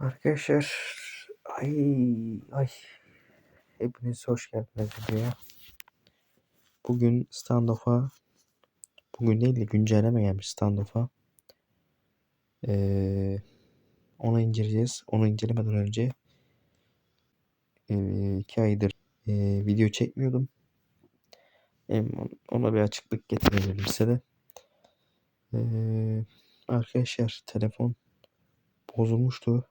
Arkadaşlar ay ay hepiniz hoş geldiniz videoya. Bugün standoff'a bugün değil de güncelleme gelmiş standoff'a. Ee, onu inceleyeceğiz. Onu incelemeden önce ee, iki aydır ee, video çekmiyordum. Hem ona bir açıklık getirelim size. Ee, arkadaşlar telefon bozulmuştu.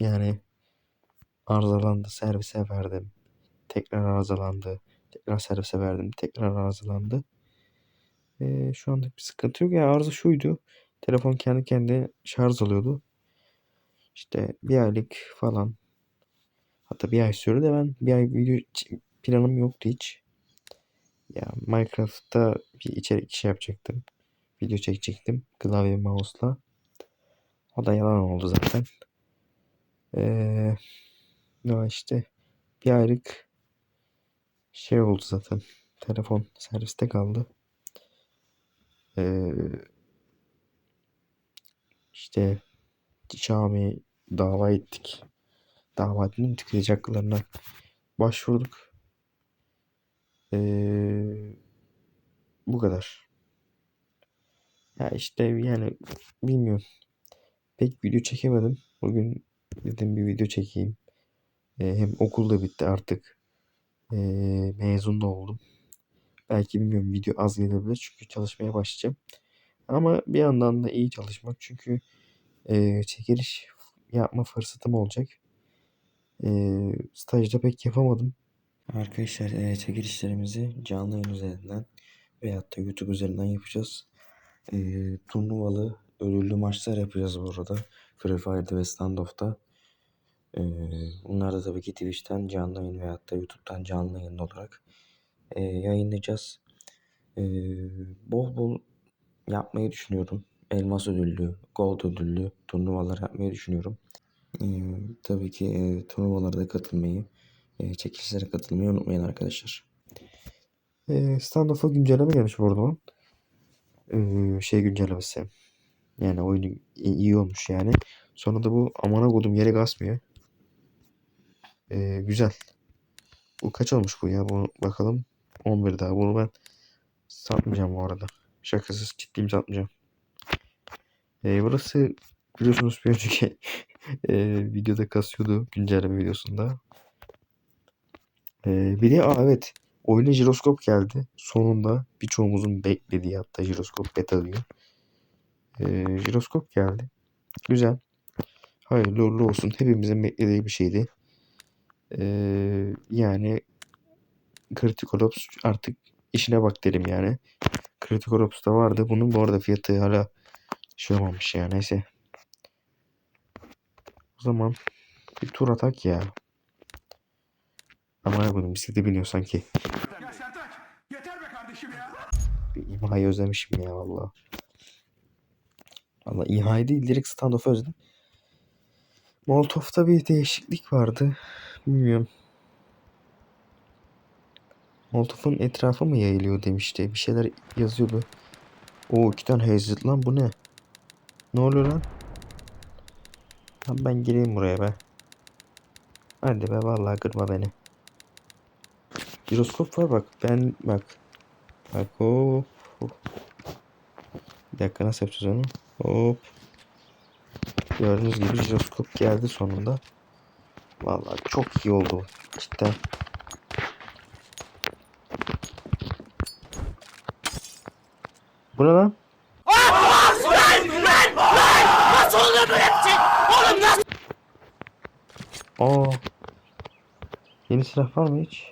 Yani arızalandı, servise verdim. Tekrar arızalandı. Tekrar servise verdim. Tekrar arızalandı. Ee, şu anda bir sıkıntı yok. Ya arıza şuydu. Telefon kendi kendine şarj alıyordu. İşte bir aylık falan. Hatta bir ay sürdü de ben bir ay video planım yoktu hiç. Ya Minecraft'ta bir içerik şey yapacaktım. Video çekecektim. Klavye mouse'la. O da yalan oldu zaten. Ee, ya işte bir aylık şey oldu zaten. Telefon serviste kaldı. Ee, işte Xiaomi dava ettik. Dava ettim tüketici haklarına başvurduk. Ee, bu kadar. Ya işte yani bilmiyorum. Pek video çekemedim. Bugün dedim bir video çekeyim. Ee, hem okul da bitti artık. Ee, mezun da oldum. Belki bilmiyorum video az gelebilir çünkü çalışmaya başlayacağım. Ama bir yandan da iyi çalışmak çünkü e, çekiliş yapma fırsatım olacak. E, stajda pek yapamadım. Arkadaşlar e, çekilişlerimizi canlı yayın üzerinden veyahut da YouTube üzerinden yapacağız. E, turnuvalı ödüllü maçlar yapacağız bu arada. Free Fire'da ve Standoff'ta. E, bunlar da tabii ki Twitch'ten canlı yayın veyahut da YouTube'dan canlı yayın olarak e, yayınlayacağız. E, bol bol yapmayı düşünüyorum. Elmas ödüllü, gold ödüllü turnuvalar yapmayı düşünüyorum. E, tabii ki e, turnuvalara da katılmayı, e, çekilişlere katılmayı unutmayın arkadaşlar. E, Standoff'a güncelleme gelmiş bu arada. E, şey güncellemesi. Yani oyunu iyi olmuş yani. Sonra da bu amana kodum yere kasmıyor. E, güzel. Bu kaç olmuş bu ya? Bunu bakalım. 11 daha. Bunu ben satmayacağım bu arada. Şakasız ciddiyim satmayacağım. E, burası biliyorsunuz bir önceki e, videoda kasıyordu güncelleme videosunda. E, bir de aa, evet oyuna jiroskop geldi. Sonunda birçoğumuzun beklediği hatta jiroskop beta diyor. E, jiroskop geldi. Güzel. Hayırlı uğurlu olsun. Hepimizin beklediği bir şeydi. E, yani Critical Ops artık işine bak derim yani. Critical Ops da vardı. Bunun bu arada fiyatı hala şey olmamış ya. Neyse. O zaman bir tur atak ya. Ama koydum bisiklete biniyor sanki. Ya Sertaç yeter be kardeşim ya. Bir İMHA'yı özlemişim ya valla. Valla İMHA'yı değil direkt standoff'u özledim. Molotov'ta bir değişiklik vardı. Bilmiyorum. Molotov'un etrafı mı yayılıyor demişti. Bir şeyler yazıyordu. O iki tane Hazard lan bu ne? Ne oluyor lan? Lan ben gireyim buraya be. Hadi be vallahi kırma beni. Jiroskop var bak. Ben bak. Bak hop. Bir dakika nasıl yapacağız onu? Hop. Gördüğünüz gibi jiroskop geldi sonunda. Vallahi çok iyi oldu. Cidden. Bu ne lan? Aa. Yeni silah var mı hiç?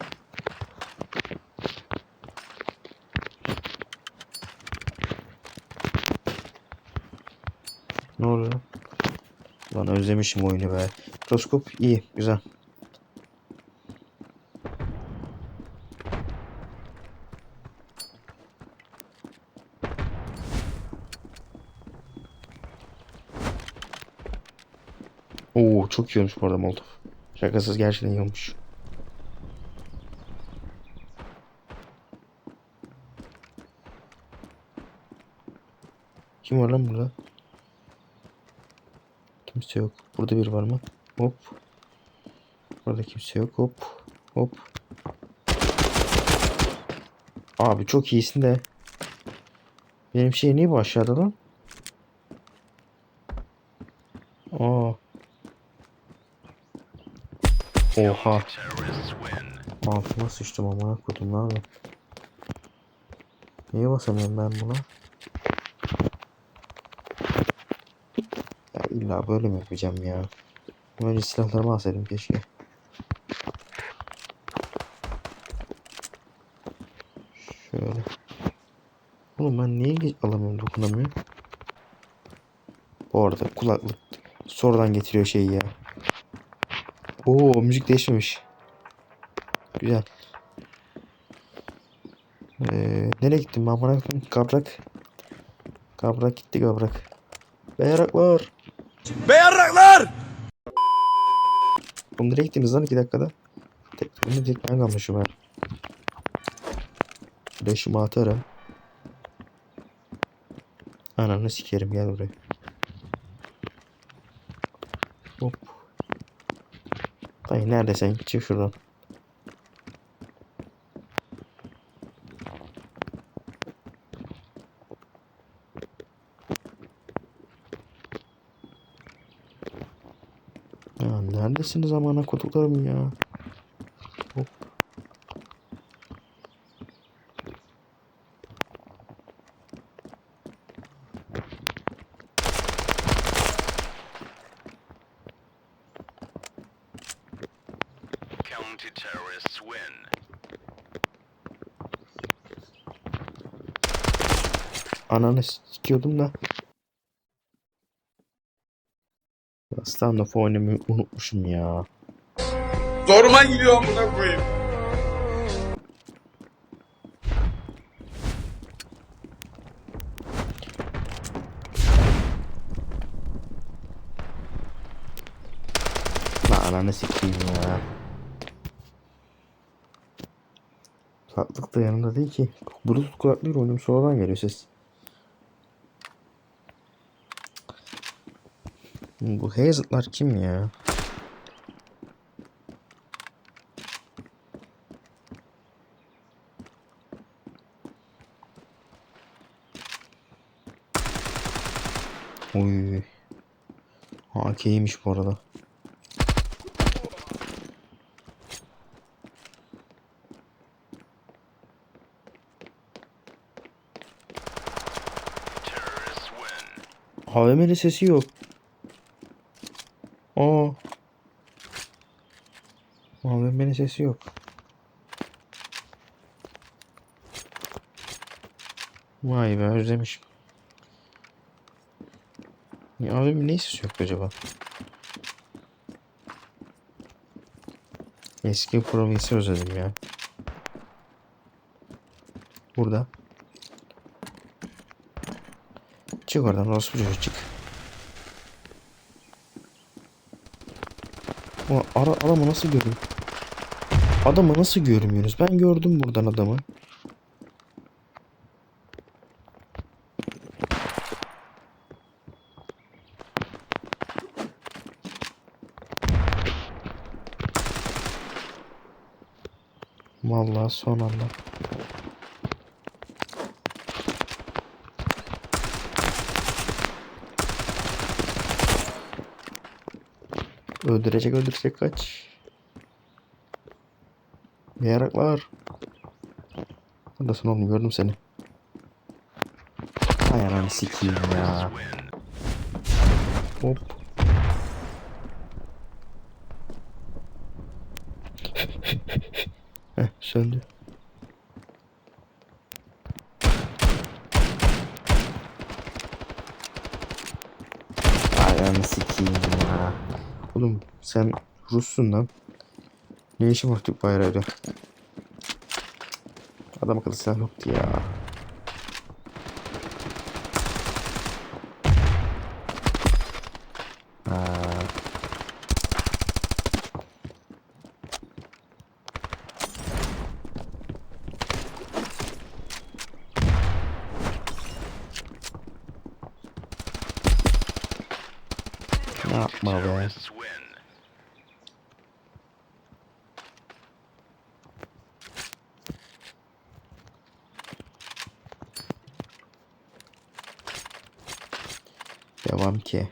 Ne oluyor? Lan özlemişim oyunu be. Mikroskop iyi, güzel. Oo çok iyi olmuş bu arada Molotov. Şakasız gerçekten iyi olmuş. Kim var lan burada? Kimse yok. Burada bir var mı? Hop. Burada kimse yok. Hop. Hop. Abi çok iyisin de. Benim şey niye bu aşağıda lan? Aa. Oha. Altıma sıçtım amına kodum abi? Niye basamıyorum ben buna? Ya illa böyle mi yapacağım ya? Önce silahlarımı alsaydım keşke. Şöyle. Oğlum ben niye alamıyorum dokunamıyorum? Bu arada kulaklık sonradan getiriyor şeyi ya. Oo müzik değişmemiş. Güzel. Ee, nereye gittim ben bana kabrak. Kabrak gitti kabrak. Beyraklar. Beyarraklar! Oğlum nereye gittiniz lan 2 dakikada? Tek, onu tek ben kalmışım ben. Beşimi atarım. Ananı sikerim gel buraya. Hop. Dayı neredesin? Çık şuradan. Ya neredesiniz amına koduklarım ya? Hop. Ananı sikiyordum da. Stand-up oynamayı unutmuşum ya. Zoruma gidiyor amına koyayım. Lan ananı sikeyim ya. Kulaklık da yanında değil ki. Bluetooth kulaklığıyla oynuyorum sonradan geliyor ses. Bu Hazard'lar kim ya? Oy. AK'ymiş bu arada. AVM'nin sesi yok. Aa. AVM'nin sesi yok. Vay be özlemişim. Ya AVM ne sesi yok acaba? Eski Province'i özledim ya. Burada. Çık oradan orospu çık. Ulan ara, adamı nasıl göreyim? Adamı nasıl görmüyoruz? Ben gördüm buradan adamı. Vallahi son anda. Öldürecek öldürecek kaç. Yaraklar. Neredesin oğlum gördüm seni. Hay ananı sikeyim ya. Hop. Heh söndü. Hay ananı sikeyim ya. Oğlum sen Rus'sun lan. Ne işin var Türk bayrağıyla? Adam akıllı silah yoktu ya. Ha. Ne yapma be. Terrorists win. Devam ki.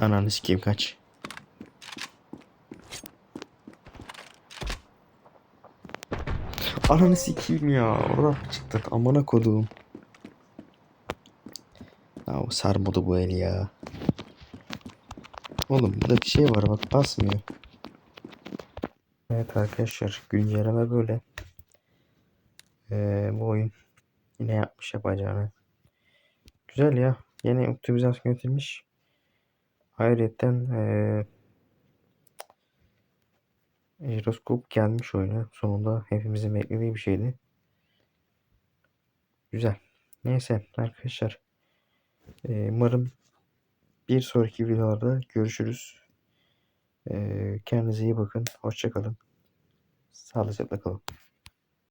Ananı sikeyim kaç. Ananı sikeyim ya. Oradan çıktı. Amına koduğum. Ya sarmadı bu el ya. Oğlum burada bir şey var bak basmıyor. Evet arkadaşlar güncelleme böyle. Ee, bu oyun yine yapmış yapacağını. Güzel ya. Yine optimizasyon yönetilmiş. Ayrıca ee, gelmiş oyuna. Sonunda hepimizin beklediği bir şeydi. Güzel. Neyse arkadaşlar. Ee, umarım bir sonraki videolarda görüşürüz. Ee, kendinize iyi bakın. Hoşça kalın. Sağlıcakla kalın.